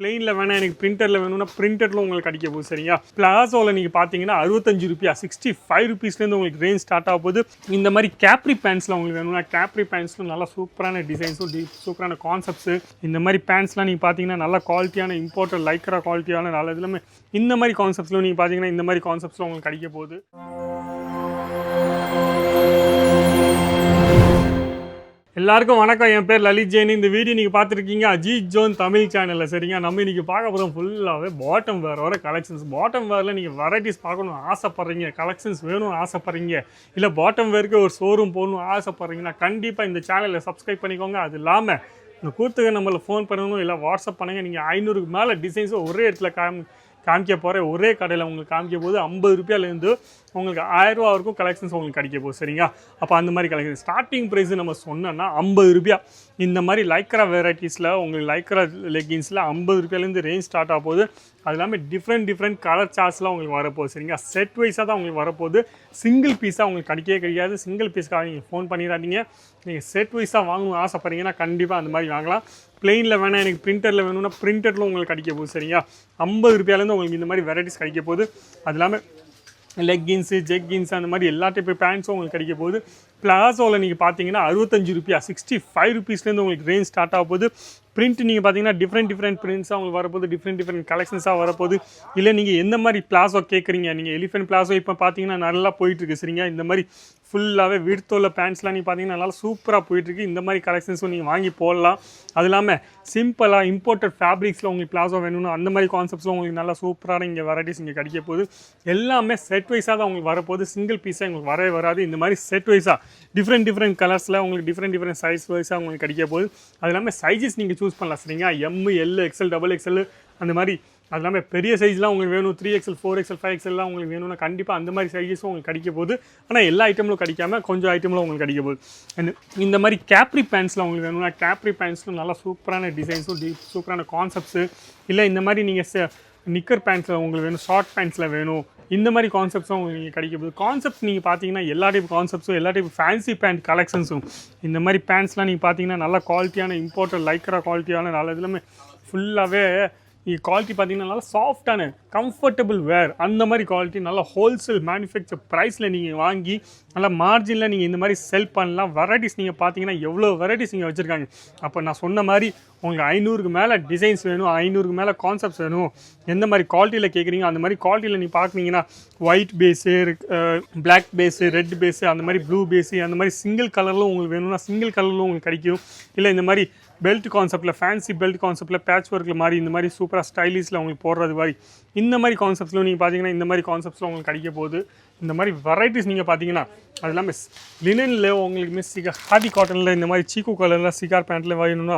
பிளெயினில் வேணால் எனக்கு பிரிண்டரில் வேணும்னா பிரிண்டரில் உங்களுக்கு கிடைக்க போகுது சரிங்களா? பிளாசோவில் நீங்கள் பார்த்தீங்கன்னா அறுபத்தஞ்சு ருபியா சிக்ஸ்டி ஃபைவ் ருபீஸ்லேருந்து உங்களுக்கு ரேஞ்ச் ஸ்டார்ட் ஆக போகுது. இந்த மாதிரி கேப்ரி பேண்ட்ஸில் உங்களுக்கு வேணும்னா கேப்ரி பேண்ட்ஸில் நல்லா சூப்பரான டிசைன்ஸும் டி சூப்பரான கான்செப்ட்ஸு இந்த மாதிரி பேண்ட்ஸ்லாம் நீங்கள் பார்த்தீங்கன்னா நல்ல குவாலிட்டியான இம்பார்ட்டன்ட் லைக்ரா குவாலிட்டியான நல்ல இதுலாமே இந்த மாதிரி கான்செப்ட்ஸில் நீங்கள் பார்த்தீங்கன்னா இந்த மாதிரி கான்செப்ட்ஸில் உங்களுக்கு கிடைக்க போகுது. எல்லாருக்கும் வணக்கம். என் பேர் லலித் ஜெயின். இந்த வீடியோ நீங்கள் பார்த்துருக்கீங்க அஜித் ஜோன் தமிழ் சேனலில் சரிங்க? நம்ம இன்றைக்கி பார்க்க போகிறோம் ஃபுல்லாகவே பாட்டம் வேர் வர கலெக்ஷன்ஸ் பாட்டம் வேரில் நீங்கள் வெரைட்டிஸ் பார்க்கணும் ஆசைப்பட்றீங்க. கலெக்ஷன்ஸ் வேணும்னு ஆசைப்பட்றீங்க. இல்லை பாட்டம் வேருக்கு ஒரு ஷோரூம் போகணும்னு ஆசைப்பட்றீங்கன்னா கண்டிப்பாக இந்த சேனலை சப்ஸ்கிரைப் பண்ணிக்கோங்க. அது இல்லாமல் இந்த கூத்துக்கு நம்மளை ஃபோன் பண்ணணும் இல்லை வாட்ஸ்அப் பண்ணுங்கள் நீங்கள் ஐநூறுக்கு மேலே டிசைன்ஸும் ஒரே இடத்துல காமி காமிக்க போகிற ஒரே கடையில் உங்களுக்கு காமிக்க போது ஐம்பது ரூபாயிலேருந்து உங்களுக்கு ஆயிரரூவா வரைக்கும் கலெக்ஷன்ஸ் உங்களுக்கு கிடைக்க போகுது. சரிங்களா? அப்போ அந்த மாதிரி கலெக்ஷன் ஸ்டார்டிங் ப்ரைஸ் நம்ம சொன்னோன்னா ஐம்பது ரூபாய். இந்த மாதிரி லைக்ரா வெரைட்டிஸில் உங்களுக்கு லைக்ரா லெகின்ஸில் ஐம்பது ரூபாயிலேருந்து ரேஞ்ச் ஸ்டார்ட் ஆக போகுது. அது இல்லாமல் டிஃப்ரெண்ட் டிஃப்ரெண்ட் கலர் சார்ட்ஸ்லாம் உங்களுக்கு வரப்போகுது. சரிங்களா? செட் வைஸாக தான் உங்களுக்கு வரப்போகுது. சிங்கிள் பீஸாக உங்களுக்கு கிடைக்கவே கிடையாது சிங்கிள் பீஸ்க்காக நீங்கள் ஃபோன் பண்ணிடாதீங்க. நீங்கள் செட் வைஸாக வாங்கணும் ஆசைப்பட்றீங்கன்னா கண்டிப்பாக அந்த மாதிரி வாங்கலாம். பிளெயினில் வேணால் எனக்கு பிரிண்டரில் வேணும்னா பிரிண்டரில் உங்களுக்கு கிடைக்க போகுது. சரிங்களா? ஐம்பது ரூபாயிலேருந்து உங்களுக்கு இந்த மாதிரி வெரைட்டிஸ் கிடைக்க போகுது. அது இல்லாமல் லெக்கின்ஸு ஜெக்கின்ஸ் அந்த மாதிரி எல்லா டைப் பேண்ட்ஸும் உங்களுக்கு கிடைக்க போகுது. பிளாசோவில் நீங்கள் பார்த்தீங்கன்னா அறுபத்தஞ்சு ருபியா? சிக்ஸ்டி ஃபைவ் ருபீஸ்லேருந்து உங்களுக்கு ரேஞ்ச் ஸ்டார்ட் ஆக போகுது. பிரிண்ட் நீங்கள் பார்த்தீங்கன்னா டிஃப்ரெண்ட் டிஃப்ரெண்ட் பிரிண்ட்ஸாக உங்களுக்கு வரப்போகுது. டிஃப்ரெண்ட் டிஃப்ரெண்ட் கலெக்ஷன்ஸாக வரப்போகுது. இல்லை நீங்கள் எந்த மாதிரி பிளாசோ கேட்குறீங்க நீங்கள் எலிஃபென்ட் பிளாசோ இப்போ பார்த்தீங்கன்னா நல்லா போயிட்டுருக்கு சரிங்க? இந்த மாதிரி ஃபுல்லாகவே விடுத்தோல பேண்ட்ஸ்லாம் நீங்கள் பார்த்தீங்கன்னா நல்லா சூப்பராக போயிட்டுருக்கு. இந்த மாதிரி கலெக்ஷன்ஸும் நீங்கள் வாங்கி போடலாம். அது இல்லாமல் சிம்பிளாக இம்போர்ட்டட் ஃபேப்ரிக்ஸில் உங்களுக்கு பிளாசோ வேணும்னு அந்த மாதிரி கான்செப்ட்ஸில் உங்களுக்கு நல்லா சூப்பரான இங்கே வெரைட்டிஸ் இங்கே கிடைக்க போகுது. எல்லாமே செட் வைஸாக தான் உங்களுக்கு வரப்போகுது. சிங்கிள் பீஸாக உங்களுக்கு வரவே வராது. இந்த மாதிரி செட் வைஸாக டிஃப்ரெண்ட் டிஃப்ரெண்ட் கலர்ஸில் உங்களுக்கு டிஃப்ரெண்ட் டிஃப்ரெண்ட் சைஸ் வைஸாக உங்களுக்கு கிடைக்க போகுது. அது இல்லாமல் சைஸஸ் நீங்கள் சூஸ் பண்ணலாம் சரிங்களா? M L XL double XL அந்த மாதிரி. அது இல்லாமல் பெரிய சைஸ்லாம் உங்களுக்கு வேணும் three XL four XL five எக்ஸல்லாம் உங்களுக்கு வேணும்னா கண்டிப்பாக அந்த மாதிரி சைஸஸும் உங்களுக்கு கிடைக்க போகுது. ஆனால் எல்லா ஐட்டமும் கிடைக்காம கொஞ்சம் ஐட்டமும் உங்களுக்கு கிடைக்க போகுது. அண்ட் இந்த மாதிரி கேப்ரி பேண்ட்ஸில் உங்களுக்கு வேணும்னா கேப்ரி பேண்ட்ஸில் நல்லா சூப்பரான டிசைன்ஸும் டி சூப்பரான கான்செப்ட்ஸு இல்லை இந்த மாதிரி நீங்கள் நிக்கர் பேண்ட்ஸில் உங்களுக்கு வேணும் ஷார்ட் பேண்ட்ஸில் வேணும் இந்த மாதிரி கான்செப்ட்ஸும் உங்களுக்கு கிடைக்க போகுது. கான்செப்ட் நீங்கள் பார்த்தீங்கன்னா எல்லா டைப் கான்செப்ட்ஸும் எல்லா டைப் ஃபேன்சி பேண்ட் கலெக்ஷன்ஸும் இந்த மாதிரி பேண்ட்ஸ்லாம் நீங்கள் பார்த்தீங்கன்னா நல்ல குவாலிட்டியான இம்பார்ட்டன்ட் லைக்ரா குவாலிட்டியான நல்ல இதுலாமே ஃபுல்லாகவே குவாலிட்டி பார்த்தீங்கன்னா நல்லா சாஃப்டான கம்ஃபர்டபுள் வேர் அந்த மாதிரி குவாலிட்டி நல்லா ஹோல்சேல் மேனுஃபேக்சர் ப்ரைஸில் நீங்கள் வாங்கி நல்லா மார்ஜினில் நீங்கள் இந்த மாதிரி செல் பண்ணலாம். வெரைட்டிஸ் நீங்கள் பார்த்தீங்கன்னா எவ்வளோ வெரைட்டிஸ் நீங்கள் வச்சுருக்காங்க. அப்போ நான் சொன்ன மாதிரி உங்களுக்கு ஐநூறுக்கு மேலே டிசைன்ஸ் வேணும் ஐநூறுக்கு மேலே கான்செப்ட்ஸ் வேணும். எந்த மாதிரி குவாலிட்டியில் கேட்குறீங்க அந்த மாதிரி குவாலிட்டியில் நீங்கள் பார்க்குறீங்கன்னா white base black base red base அந்த மாதிரி ப்ளூ பேஸு அந்த மாதிரி சிங்கிள் கலரில் உங்களுக்கு வேணும்னா சிங்கிள் கலரில் உங்களுக்கு கிடைக்கும். இல்லை இந்த மாதிரி பெல்ட் கான்செப்ட்டில் ஃபேன்சி பெல்ட் கான்செப்ட்டில் பேட்ச் ஒர்க்கில் மாதிரி இந்த மாதிரி சூப்பராக ஸ்டைலிஷில் உங்களுக்கு போடுறது மாதிரி இந்த மாதிரி கான்செப்ட்ஸில் நீங்கள் பார்த்தீங்கன்னா இந்த மாதிரி கான்செப்ட்ஸில் உங்களுக்கு கிடைக்க போகுது. இந்த மாதிரி வெரைட்டிஸ் நீங்கள் பார்த்தீங்கன்னா அது இல்லாமல் லினனில் உங்களுக்கு மிஸ் சிகா ஹாதி காட்டனில் இந்த மாதிரி சீக்கு கலரில் சிகார் பேண்ட்டில் வேணும்னா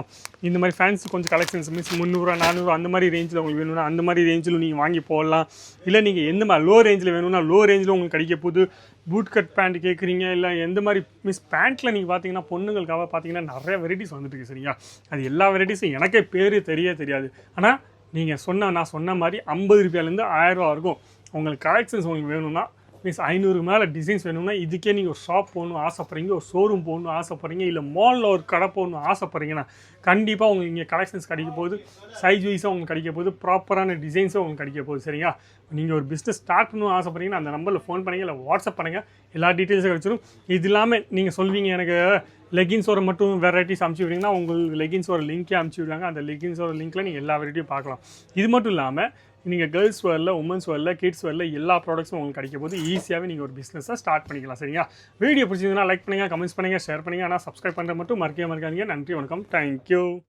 இந்த மாதிரி ஃபேன்ஸு கொஞ்சம் கலெக்ஷன்ஸ் மிஸ் முந்நூறுரூவா நானூறு அந்த மாதிரி ரேஞ்சில் உங்களுக்கு வேணும்னா அந்த மாதிரி ரேஞ்சில் நீங்கள் வாங்கி போடலாம். இல்லை நீங்கள் எந்த மாதிரி லோ ரேஞ்சில் வேணும்னா லோ ரேஞ்சில் உங்களுக்கு கிடைக்க போகுது. பூட் கட் பேண்ட் கேட்குறீங்க இல்லை எந்த மாதிரி மிஸ் பேண்ட்டில் நீங்கள் பார்த்தீங்கன்னா பொண்ணுங்களுக்காக பார்த்தீங்கன்னா நிறைய வெரைட்டிஸ் வந்துட்டு இருக்கு சரிங்களா? அது எல்லா வெரைட்டிஸும் எனக்கே பேர் தெரிய தெரியாது. ஆனால் நீங்கள் சொன்ன நான் சொன்ன மாதிரி ஐம்பது ரூபாயிலேருந்து ஆயிரரூவா இருக்கும் உங்களுக்கு கலெக்ஷன்ஸ் உங்களுக்கு வேணும்னா மீன்ஸ் ஐநூறு மேலே டிசைன்ஸ் வேணும்னா இதுக்கே நீங்கள் ஒரு ஷாப் போகணும் ஆசைப்பட்றீங்க ஒரு ஷோரூம் போகணும் ஆசைப்பட்றீங்க இல்லை மாலில் ஒரு கடை போகணும் ஆசைப்பட்றீங்கன்னா கண்டிப்பாக உங்களுக்கு இங்கே கலெக்ஷன்ஸ் கிடைக்க போகுது சைஸ் வைஸாக உங்களுக்கு கிடைக்க போகுது ப்ராப்பரான டிசைன்ஸும் உங்களுக்கு கிடைக்க போகுது சரிங்களா? நீங்கள் ஒரு பிஸ்னஸ் ஸ்டார்ட் பண்ணணும் ஆசைப்பட்றீங்கன்னா அந்த நம்பரில் ஃபோன் பண்ணுங்கள் இல்லை வாட்ஸ்அப் பண்ணுங்கள் எல்லா டீட்டெயில்ஸும் கிடச்சிடும் இது இல்லாமல் நீங்கள் சொல்வீங்க எனக்கு லெகின்ஸோட மட்டும் வெரைட்டிஸ் அமுச்சு விடுறீங்கன்னா உங்களுக்கு லெகின்ஸோட லிங்க்கே அமுச்சு விடுவாங்க அந்த லெகின்ஸோட லிங்க்கில் நீங்கள் எல்லா வெரைட்டியும் பார்க்கலாம். இது மட்டும் இல்லாமல் நீங்கள் கேர்ள்ஸ் வேரில் உமன்ஸ் வேரில் கிட்ஸ் வேரில் எல்லா ப்ராடக்ட்ஸும் உங்களுக்கு கிடைக்க போது ஈஸியாகவே நீங்கள் ஒரு பிஸ்னஸை ஸ்டார்ட் பண்ணிக்கலாம் சரிங்களா? வீடியோ பிடிச்சிங்கன்னா லைக் பண்ணுங்கள் கமெண்ட்ஸ் பண்ணுங்கள் ஷேர் பண்ணுங்கள் ஆனால் சப்ஸ்கிரைப் பண்ணுற மட்டும் மறக்கவே மறக்காதீங்க நன்றி வணக்கம். தேங்க்யூ